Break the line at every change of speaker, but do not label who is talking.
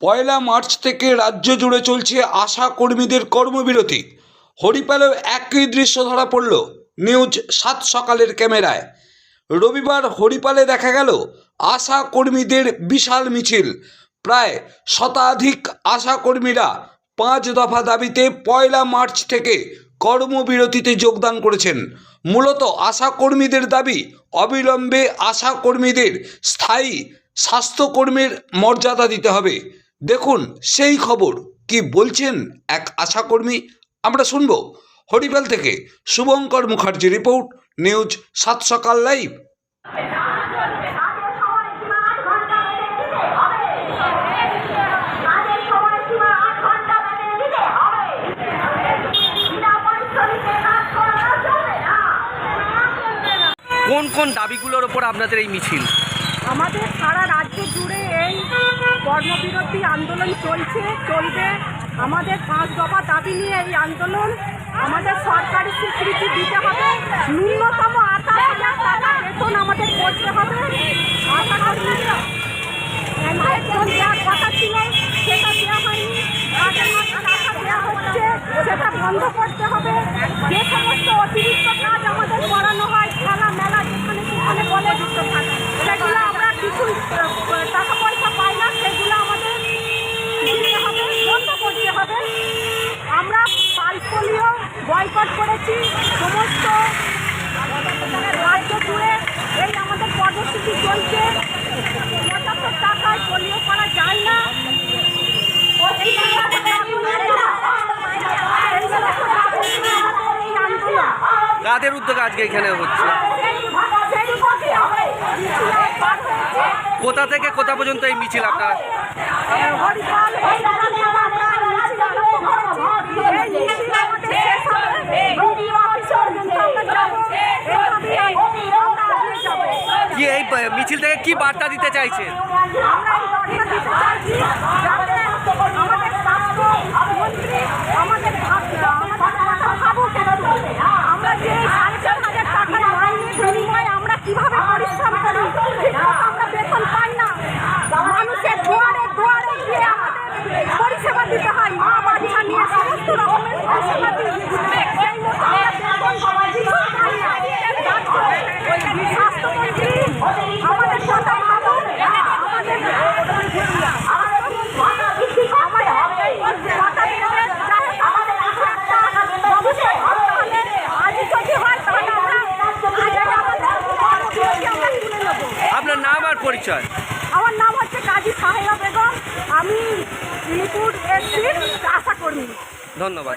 পয়লা March থেকে রাজ্য জুড়ে চলছে আশা কর্মীদের কর্মবিরতি। হরিপালেও একই দৃশ্য ধরা পড়ল। নিউজ সাত সকালের ক্যামেরায়। রবিবার হরিপালে দেখা গেল আশা কর্মীদের বিশাল মিছিল। প্রায় শতাধিক আশা কর্মীরা পাঁচ দফা দাবিতে পয়লা মার্চ থেকে কর্মবিরতিতে যোগদান করেছেন। মূলত আশা কর্মীদের দাবি, অবিলম্বে আশা কর্মীদের স্থায়ী স্বাস্থ্যকর্মীর মর্যাদা দিতে হবে। দেখুন সেই খবর। কি বলছেন এক আশাকর্মী? আমরা শুনব। হরিপাল থেকে শুভঙ্কর মুখার্জি রিপোর্ট নিউজ সাত সকাল লাইভ।
কোন কোন দাবিগুলোর ওপর আপনাদের এই মিছিল?
আমাদের সারা রাজ্য কর্মবিরতি আন্দোলন চলছে, চলবে। আমাদের পাঁচ দফা দাবি নিয়ে এই আন্দোলন আমাদের সরকারি স্বীকৃতি দিতে হবে। ন্যূনতম আঠাশ হাজার টাকা বেতন আমাদের করতে হবে। আশা কথা ছিল, সেটা দেওয়া হয়নি। দেওয়া হচ্ছে, সেটা বন্ধ করতে হবে যে সমস্ত অতিরিক্ত কাজ আমাদের করানো হয় খেলা মেলা যেখানে সেখানে বলে সেগুলো আমরা কিছু আহ, টাকা পয়সা পাই না সেগুলো আমাদের দিতে হবে বন্ধ করতে হবে আমরা পাল পোলিও বয়কট করেছি সমস্ত রাজ্য জুড়ে এই আমাদের কর্মসূচি চলছে পঁচাত্তর টাকায় পোলিও করা যায় না এই আন্দোলন
কাদের উদ্যোগে আজকে এখানে হচ্ছে। কোথা থেকে কোথা পর্যন্ত এই মিছিল আপনার? এই মিছিল থেকে কি বার্তা দিতে চাইছেন?
দিতে হয় মা বাচ্চা নিয়ে সমস্ত রকমের পরিষেবা দিই সেই মতো আমরা বেতন কিছুই পাই না। স্বাস্থ্যমন্ত্রী আমাদের কথা আমাদের
আপনার নাম আর পরিচয়
আমার নাম হচ্ছে কাজী সাহেবা বেগম আমি নিপুর আশা
ধন্যবাদ।